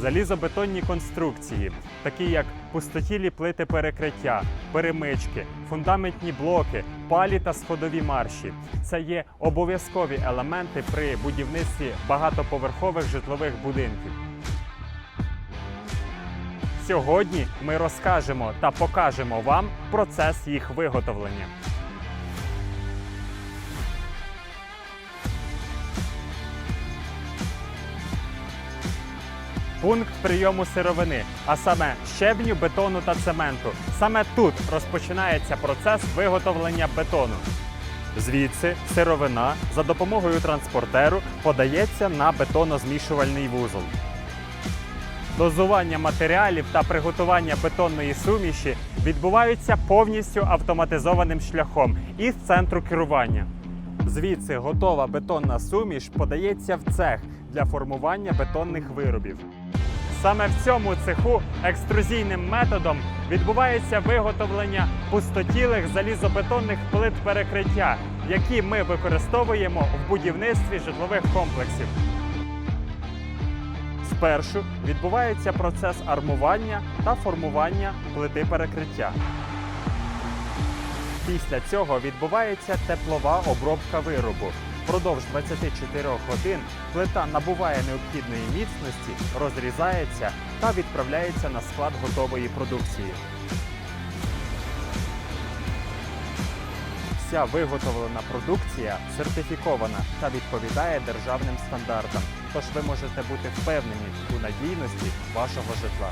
залізобетонні конструкції, такі як пустотілі плити перекриття, перемички, фундаментні блоки, палі та сходові марші. Це є обов'язкові елементи при будівництві багатоповерхових житлових будинків. Сьогодні ми розкажемо та покажемо вам процес їх виготовлення. Пункт прийому сировини, а саме щебню, бетону та цементу. Саме тут розпочинається процес виготовлення бетону. Звідси сировина за допомогою транспортеру подається на бетонозмішувальний вузол. Дозування матеріалів та приготування бетонної суміші відбуваються повністю автоматизованим шляхом із центру керування. Звідси готова бетонна суміш подається в цех для формування бетонних виробів. Саме в цьому цеху екструзійним методом відбувається виготовлення пустотілих залізобетонних плит перекриття, які ми використовуємо в будівництві житлових комплексів. Спершу відбувається процес армування та формування плити перекриття. Після цього відбувається теплова обробка виробу. Впродовж 24 годин плита набуває необхідної міцності, розрізається та відправляється на склад готової продукції. Вся виготовлена продукція сертифікована та відповідає державним стандартам. Тож ви можете бути впевнені у надійності вашого житла.